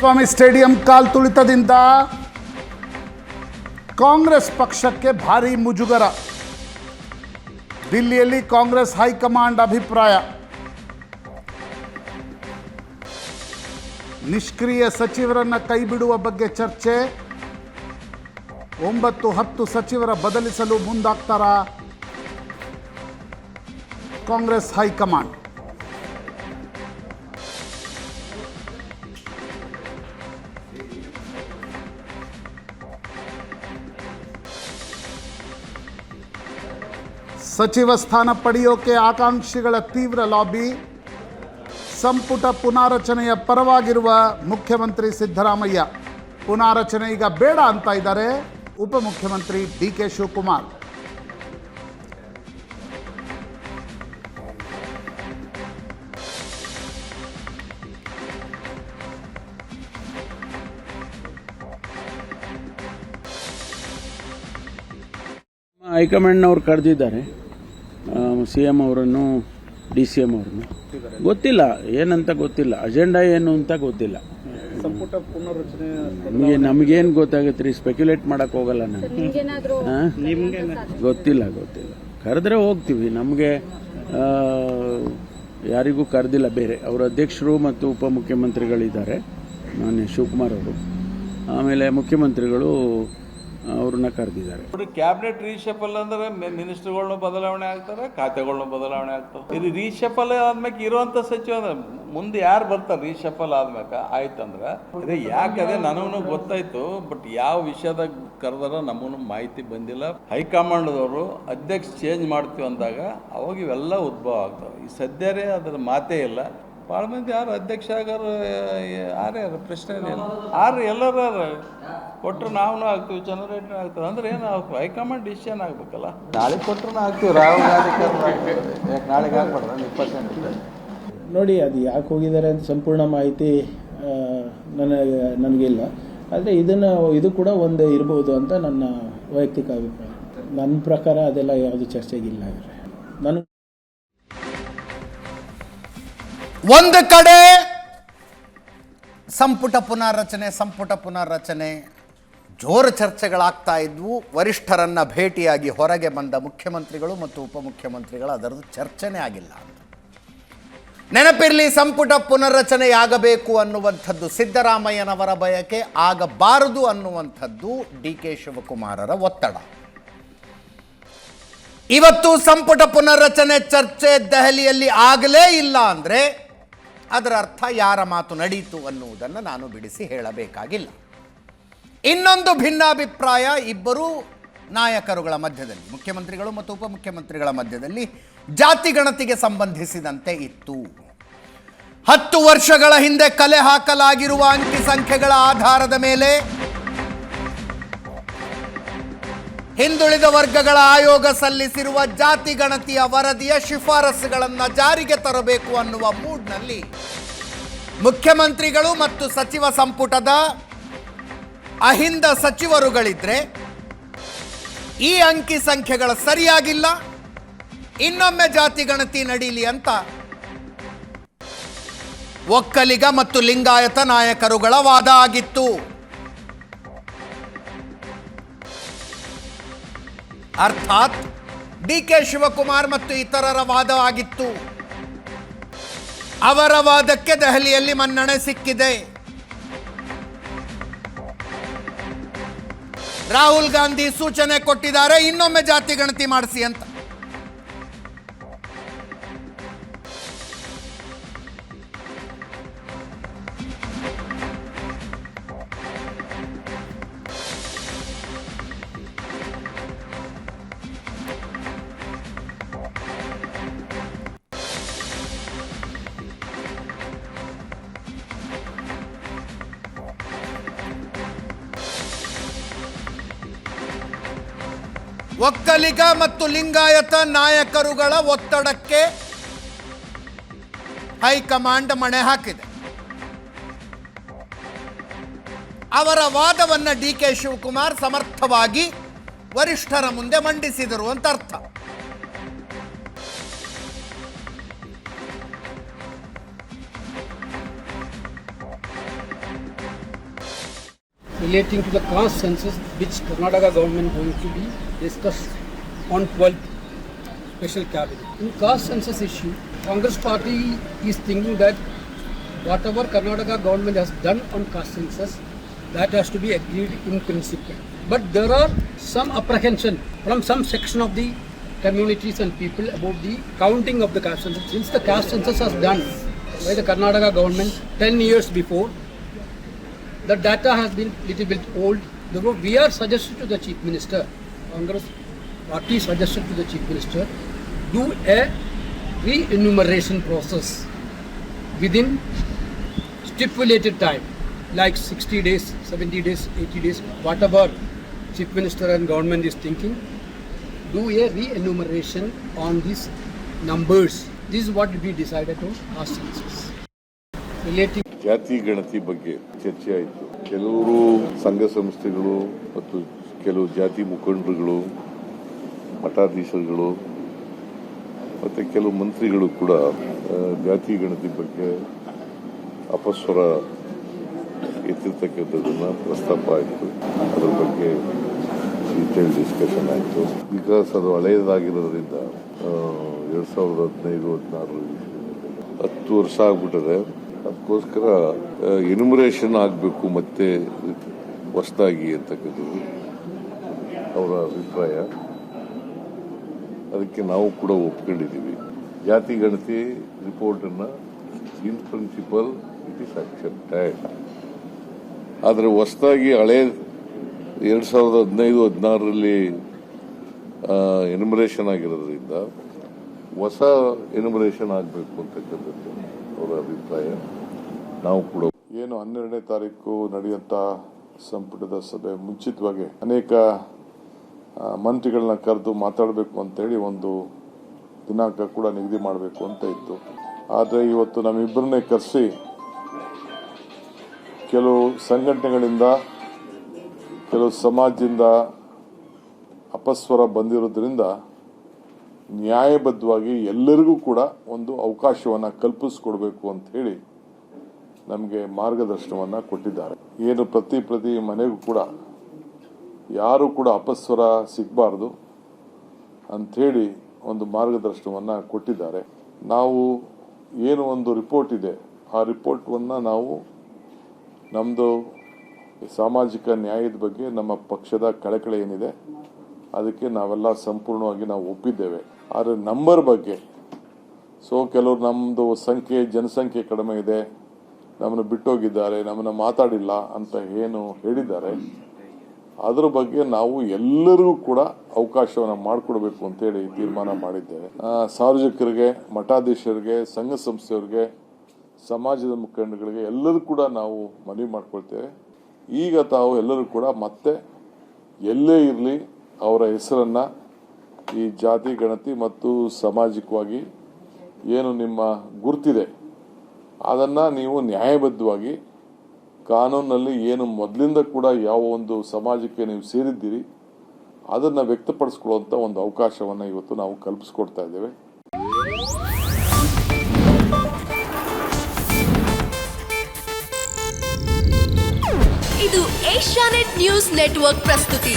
Kumaraswamy stadium ತುಳಿತದಿಂದ ಕಾಂಗ್ರೆಸ್ ಪಕ್ಷಕ್ಕೆ ಭಾರಿ ಮುಜುಗರ. ದಿಲ್ಲಿಯಲ್ಲಿ ಕಾಂಗ್ರೆಸ್ ಹೈಕಮಾಂಡ್ ಅಭಿಪ್ರಾಯ. ನಿಷ್ಕ್ರಿಯ ಸಚಿವರನ್ನ ಕೈಬಿಡುವ ಬಗ್ಗೆ ಚರ್ಚೆ. ಒಂಬತ್ತು ಹತ್ತು ಸಚಿವರ ಬದಲಿಸಲು ಮುಂದಾಗ್ತಾರ ಕಾಂಗ್ರೆಸ್ ಹೈಕಮಾಂಡ್? ಸಚಿವ ಸ್ಥಾನ ಪಡೆಯೋಕೆ ಆಕಾಂಕ್ಷಿಗಳ ತೀವ್ರ ಲಾಬಿ. ಸಂಪುಟ ಪುನಾರಚನೆಯ ಪರವಾಗಿರುವ ಮುಖ್ಯಮಂತ್ರಿ ಸಿದ್ದರಾಮಯ್ಯ. ಪುನಾರಚನೆ ಈಗ ಬೇಡ ಅಂತ ಇದ್ದಾರೆ ಉಪಮುಖ್ಯಮಂತ್ರಿ ಡಿ ಕೆ ಶಿವಕುಮಾರ್. ಹೈಕಮಾಂಡ್ನವ್ರು ಕರೆದಿದ್ದಾರೆ. ಸಿ ಎಂ ಅವರನ್ನು ಡಿ ಸಿ ಎಂ ಅವರನ್ನು. ಗೊತ್ತಿಲ್ಲ ಏನಂತ ಗೊತ್ತಿಲ್ಲ. ಅಜೆಂಡಾ ಏನು ಅಂತ ಗೊತ್ತಿಲ್ಲ. ಸಂಪುಟ ಪುನರ್ರಚನೆ ನಮಗೆ ನಮಗೇನು ಗೊತ್ತಾಗುತ್ತೆ ರೀ? ಸ್ಪೆಕ್ಯುಲೇಟ್ ಮಾಡಕ್ ಹೋಗಲ್ಲ ನಾನು? ಗೊತ್ತಿಲ್ಲ ಗೊತ್ತಿಲ್ಲ. ಕರೆದ್ರೆ ಹೋಗ್ತೀವಿ. ನಮಗೆ ಯಾರಿಗೂ ಕರೆದಿಲ್ಲ ಬೇರೆ. ಅವರ ಅಧ್ಯಕ್ಷರು ಮತ್ತು ಉಪಮುಖ್ಯಮಂತ್ರಿಗಳಿದ್ದಾರೆ. ಮಾನ್ಯ ಶಿವಕುಮಾರ್ ಅವರು. ಆಮೇಲೆ ಮುಖ್ಯಮಂತ್ರಿಗಳು ಅವ್ರನ್ನ ಕರೆದಿದ್ದಾರೆ. ಕ್ಯಾಬಿನೆಟ್ ರೀಶಫಲ್ ಅಂದ್ರೆ ಮಿನಿಸ್ಟರ್ಗಳನ್ನ ಬದಲಾವಣೆ ಆಗ್ತಾರೆ ಖಾತೆಗಳನ್ನ ಬದಲಾವಣೆ ಆಗ್ತವೆ. ಇದು ರೀಶಫಲ್ ಆದ್ಮೇಲೆ ಇರುವಂತ ಸಚಿವ ಮುಂದೆ ಯಾರು ಬರ್ತಾರೆ ರೀಶಫಲ್ ಆದ್ಮೇಲೆ ಆಯ್ತಂದ್ರೆ ಇದು ಯಾಕಂದ್ರೆ ನನಗೂ ಗೊತ್ತಾಯ್ತು ಬಟ್ ಯಾವ ವಿಷಯದಾಗ ಕರೆದಾರ ನಮಗೂ ಮಾಹಿತಿ ಬಂದಿಲ್ಲ. ಹೈಕಮಾಂಡ್ದವರು ಅಧ್ಯಕ್ಷ ಚೇಂಜ್ ಮಾಡ್ತೀವಿ ಅಂದಾಗ ಅವಾಗ ಇವೆಲ್ಲ ಉದ್ಭವ ಆಗ್ತವೆ. ಈ ಸದ್ಯರೇ ಅದ್ರ ಮಾತೇ ಇಲ್ಲ. ಭಾಳ ಮಂದಿ ಯಾರು ಅಧ್ಯಕ್ಷ ಆಗಾರು, ಯಾರೇ ಯಾರು ಪ್ರಶ್ನೆ ಇಲ್ಲ. ಯಾರು ಎಲ್ಲರೂ ಕೊಟ್ಟರು ನಾವು ಹಾಕ್ತೀವಿ ಜನರೇಟರ್ ಆಗ್ತದೆ. ಅಂದ್ರೆ ಏನು ಹೈಕಮಾಂಡ್ ಡಿಸಿಷನ್ ಆಗ್ಬೇಕಲ್ಲ? ನಾಳೆ ಕೊಟ್ಟರು ಆಗ್ತೀವಿ ರಾಹುಲ್ ಗಾಂಧಿ. ಯಾಕೆ ನಾಳೆಗೆ ಇಪ್ಪತ್ತು ಇಪ್ಪತ್ತೆಂಟು ನೋಡಿ ಅದು ಯಾಕೆ ಹೋಗಿದ್ದಾರೆ ಅಂತ ಸಂಪೂರ್ಣ ಮಾಹಿತಿ ನನಗೆ ನನಗಿಲ್ಲ. ಆದರೆ ಇದನ್ನು ಇದು ಕೂಡ ಒಂದೇ ಇರ್ಬೋದು ಅಂತ ನನ್ನ ವೈಯಕ್ತಿಕ ಅಭಿಪ್ರಾಯ. ನನ್ನ ಪ್ರಕಾರ ಅದೆಲ್ಲ ಯಾವುದು ಚರ್ಚೆಗಿಲ್ಲ ನಾನು ಒಂದು ಕಡೆ ಸಂಪುಟ ಪುನಾರಚನೆ ಸಂಪುಟ ಪುನಾರಚನೆ ಜೋರು ಚರ್ಚೆಗಳಾಗ್ತಾ ಇದ್ವು. ವರಿಷ್ಠರನ್ನು ಭೇಟಿಯಾಗಿ ಹೊರಗೆ ಬಂದ ಮುಖ್ಯಮಂತ್ರಿಗಳು ಮತ್ತು ಉಪಮುಖ್ಯಮಂತ್ರಿಗಳು ಅದರದ್ದು ಚರ್ಚೆನೇ ಆಗಿಲ್ಲ ನೆನಪಿರಲಿ ಸಂಪುಟ ಪುನರ್ರಚನೆಯಾಗಬೇಕು ಅನ್ನುವಂಥದ್ದು ಸಿದ್ದರಾಮಯ್ಯನವರ ಬಯಕೆ, ಆಗಬಾರದು ಅನ್ನುವಂಥದ್ದು ಡಿ ಕೆ ಶಿವಕುಮಾರರ ಒತ್ತಡ. ಇವತ್ತು ಸಂಪುಟ ಪುನರ್ರಚನೆ ಚರ್ಚೆ ದೆಹಲಿಯಲ್ಲಿ ಆಗಲೇ ಇಲ್ಲ ಅಂದರೆ ಅದರ ಅರ್ಥ ಯಾರ ಮಾತು ನಡೀತು ಅನ್ನುವುದನ್ನು ನಾನು ಬಿಡಿಸಿ ಹೇಳಬೇಕಾಗಿಲ್ಲ. ಇನ್ನೊಂದು ಭಿನ್ನಾಭಿಪ್ರಾಯ, ಇಬ್ಬರೂ ನಾಯಕರುಗಳ ಮಧ್ಯದಲ್ಲಿ, ಮುಖ್ಯಮಂತ್ರಿಗಳು ಮತ್ತು ಉಪಮುಖ್ಯಮಂತ್ರಿಗಳ ಮಧ್ಯದಲ್ಲಿ ಜಾತಿ ಗಣತಿಗೆ ಸಂಬಂಧಿಸಿದಂತೆ ಇತ್ತು. ಹತ್ತು ವರ್ಷಗಳ ಹಿಂದೆ ಕಲೆ ಹಾಕಲಾಗಿರುವ ಅಂಕಿ ಸಂಖ್ಯೆಗಳ ಆಧಾರದ ಮೇಲೆ ಹಿಂದುಳಿದ ವರ್ಗಗಳ ಆಯೋಗ ಸಲ್ಲಿಸಿರುವ ಜಾತಿ ಗಣತಿಯ ವರದಿಯ ಶಿಫಾರಸುಗಳನ್ನು ಜಾರಿಗೆ ತರಬೇಕು ಅನ್ನುವ ಮೂಡ್ನಲ್ಲಿ ಮುಖ್ಯಮಂತ್ರಿಗಳು ಮತ್ತು ಸಚಿವ ಸಂಪುಟದ ಅಹಿಂದ ಸಚಿವರುಗಳಿದ್ರೆ ಈ ಅಂಕಿ ಸಂಖ್ಯೆಗಳ ಸರಿಯಾಗಿಲ್ಲ. ಇನ್ನೊಮ್ಮೆ ಜಾತಿ ಗಣತಿ ನಡೀಲಿ ಅಂತ ಒಕ್ಕಲಿಗ ಮತ್ತು ಲಿಂಗಾಯತ ನಾಯಕರುಗಳ ವಾದ ಆಗಿತ್ತು. ಅರ್ಥಾತ್ ಡಿ ಕೆ ಶಿವಕುಮಾರ್ ಮತ್ತು ಇತರರ ವಾದವಾಗಿತ್ತು ಅವರ ವಾದಕ್ಕೆ ದೆಹಲಿಯಲ್ಲಿ ಮನ್ನಣೆ ಸಿಕ್ಕಿದೆ. ರಾಹುಲ್ ಗಾಂಧಿ ಸೂಚನೆ ಕೊಟ್ಟಿದ್ದಾರೆ ಇನ್ನೊಮ್ಮೆ ಜಾತಿ ಗಣತಿ ಮಾಡಿಸಿ ಅಂತ. ಒಕ್ಕಲಿಗ ಮತ್ತು ಲಿಂಗಾಯತ ನಾಯಕರುಗಳ ಒತ್ತಡಕ್ಕೆ ಹೈಕಮಾಂಡ್ ಮಣೆ ಹಾಕಿದೆ. ಅವರ ವಾದವನ್ನು ಡಿ ಕೆ ಶಿವಕುಮಾರ್ ಸಮರ್ಥವಾಗಿ ವರಿಷ್ಠರ ಮುಂದೆ ಮಂಡಿಸಿದರು ಅಂತ ಅರ್ಥ. Relating to the caste census, which Karnataka government going to be discussed on 12th special cabinet. In caste census issue, Congress party is thinking that whatever Karnataka government has done on caste census, that has to be agreed in principle. But there are some apprehension from some section of the communities and people about the counting of the caste census. Since the caste census was done by the Karnataka government 10 years before, the data has been little bit old. Therefore, we are suggesting to the chief minister, Congress party suggested to the chief minister, do a re-enumeration process within stipulated time, like 60 days, 70 days, 80 days, whatever chief minister and government is thinking, do a re-enumeration on these numbers. This is what we decided on caste census. Relating ಜಾತಿ ಗಣತಿ ಬಗ್ಗೆ ಚರ್ಚೆ ಆಯಿತು ಕೆಲವರು ಸಂಘ ಸಂಸ್ಥೆಗಳು ಮತ್ತು ಕೆಲವು ಜಾತಿ ಮುಖಂಡರುಗಳು, ಮಠಾಧೀಶರುಗಳು, ಮತ್ತು ಕೆಲವು ಮಂತ್ರಿಗಳು ಕೂಡ ಜಾತಿ ಗಣತಿ ಬಗ್ಗೆ ಅಪಸ್ವರ ಎತ್ತಿರ್ತಕ್ಕಂಥದ್ದನ್ನು ಪ್ರಸ್ತಾಪ ಆಯಿತು. ಅದರ ಬಗ್ಗೆ ಡೀಟೇಲ್ ಡಿಸ್ಕಷನ್ ಆಯಿತು. ಬಿಕಾಸ್ ಅದು ಹಳೆಯದಾಗಿರೋದ್ರಿಂದ ಎರಡು ಸಾವಿರದ ಹದಿನೈದು, ಹದಿನಾರು ಹತ್ತು ವರ್ಷ ಆಗ್ಬಿಟ್ಟಿದೆ. ಅದಕ್ಕೋಸ್ಕರ ಎನ್ಯುಮರೇಷನ್ ಆಗಬೇಕು ಮತ್ತೆ ಹೊಸದಾಗಿ ಅಂತಕ್ಕಂಥದ್ದು. ಅವರ ಅಭಿಪ್ರಾಯ. ಅದಕ್ಕೆ ನಾವು ಕೂಡ ಒಪ್ಕೊಂಡಿದ್ದೀವಿ. ಜಾತಿ ಗಣತಿ ರಿಪೋರ್ಟನ್ನು in principle it is accepted ಆದರೆ ಹೊಸದಾಗಿ ಹಳೆ ಎರಡು ಸಾವಿರದ ಹದಿನೈದು, ಹದಿನಾರರಲ್ಲಿ ಎನ್ಯುಮರೇಷನ್ ಆಗಿರೋದ್ರಿಂದ ಹೊಸ ಎನ್ಯುಮರೇಷನ್ ಆಗಬೇಕು ಅಂತಕ್ಕಂಥದ್ದು ಅವರ ಅಭಿಪ್ರಾಯ. ನಾವು ಕೂಡ ಏನು ಹನ್ನೆರಡನೇ ತಾರೀಕು ನಡೆಯುವಂಥ ಸಂಪುಟದ ಸಭೆ ಮುಂಚಿತವಾಗಿ ಅನೇಕ ಮಂತ್ರಿಗಳನ್ನ ಕರೆದು ಮಾತಾಡಬೇಕು ಅಂತೇಳಿ ಒಂದು ದಿನಾಂಕ ಕೂಡ ನಿಗದಿ ಮಾಡಬೇಕು ಅಂತ ಇತ್ತು. ಆದರೆ ಇವತ್ತು ನಮ್ಮಿಬ್ಬರನ್ನೇ ಕರೆಸಿ ಕೆಲವು ಸಂಘಟನೆಗಳಿಂದ, ಕೆಲವು ಸಮಾಜದಿಂದ ಅಪಸ್ವರ ಬಂದಿರೋದ್ರಿಂದ ನ್ಯಾಯಬದ್ಧವಾಗಿ ಎಲ್ಲರಿಗೂ ಕೂಡ ಒಂದು ಅವಕಾಶವನ್ನು ಕಲ್ಪಿಸ್ಕೊಡ್ಬೇಕು ಅಂತ ಹೇಳಿ ನಮಗೆ ಮಾರ್ಗದರ್ಶನವನ್ನು ಕೊಟ್ಟಿದ್ದಾರೆ. ಏನು ಪ್ರತಿ ಪ್ರತಿ ಮನೆಗೂ ಕೂಡ ಯಾರು ಕೂಡ ಅಪಸ್ವರ ಸಿಗಬಾರ್ದು ಅಂಥೇಳಿ ಒಂದು ಮಾರ್ಗದರ್ಶನವನ್ನು ಕೊಟ್ಟಿದ್ದಾರೆ. ನಾವು ಏನು ಒಂದು ರಿಪೋರ್ಟ್ ಇದೆ, ಆ ರಿಪೋರ್ಟನ್ನು ನಾವು ನಮ್ಮದು ಸಾಮಾಜಿಕ ನ್ಯಾಯದ ಬಗ್ಗೆ ನಮ್ಮ ಪಕ್ಷದ ಕಳಕಳಿ ಏನಿದೆ, ಅದಕ್ಕೆ ನಾವೆಲ್ಲ ಸಂಪೂರ್ಣವಾಗಿ ನಾವು ಒಪ್ಪಿದ್ದೇವೆ. ಆದರೆ ನಂಬರ್ ಬಗ್ಗೆ, ಸೊ ಕೆಲವರು ನಮ್ಮದು ಸಂಖ್ಯೆ, ಜನಸಂಖ್ಯೆ ಕಡಿಮೆ ಇದೆ, ನಮ್ಮನ್ನು ಬಿಟ್ಟೋಗಿದ್ದಾರೆ, ನಮ್ಮನ್ನು ಮಾತಾಡಿಲ್ಲ ಅಂತ ಏನು ಹೇಳಿದ್ದಾರೆ ಅದರ ಬಗ್ಗೆ ನಾವು ಎಲ್ಲರಿಗೂ ಕೂಡ ಅವಕಾಶವನ್ನು ಮಾಡಿಕೊಡ್ಬೇಕು ಅಂತೇಳಿ ತೀರ್ಮಾನ ಮಾಡಿದ್ದೇವೆ. ಸಾರ್ವಜನಿಕರಿಗೆ, ಮಠಾಧೀಶರಿಗೆ, ಸಂಘ ಸಂಸ್ಥೆಯವರಿಗೆ, ಸಮಾಜದ ಮುಖಂಡಗಳಿಗೆ ಎಲ್ಲರೂ ಕೂಡ ನಾವು ಮನವಿ ಮಾಡ್ಕೊಳ್ತೇವೆ. ಈಗ ತಾವು ಎಲ್ಲರೂ ಕೂಡ ಮತ್ತೆ ಎಲ್ಲೇ ಇರಲಿ ಅವರ ಹೆಸರನ್ನ ಈ ಜಾತಿ, ಗಣತಿ ಮತ್ತು ಸಾಮಾಜಿಕವಾಗಿ ಏನು ನಿಮ್ಮ ಗುರ್ತಿದೆ, ಅದನ್ನ ನೀವು ನ್ಯಾಯಬದ್ಧವಾಗಿ ಕಾನೂನಲ್ಲಿ ಏನು ಮೊದಲಿಂದ ಕೂಡ ಯಾವ ಒಂದು ಸಮಾಜಕ್ಕೆ ನೀವು ಸೇರಿದ್ದೀರಿ, ಅದನ್ನು ವ್ಯಕ್ತಪಡಿಸ್ಕೊಳ್ಳುವಂಥ ಒಂದು ಅವಕಾಶವನ್ನು ಇವತ್ತು ನಾವು ಕಲ್ಪಿಸ್ಕೊಡ್ತಾ ಇದ್ದೇವೆ. ಇದು ಏಷ್ಯಾನೆಟ್ ನ್ಯೂಸ್ ನೆಟ್ವರ್ಕ್ ಪ್ರಸ್ತುತಿ.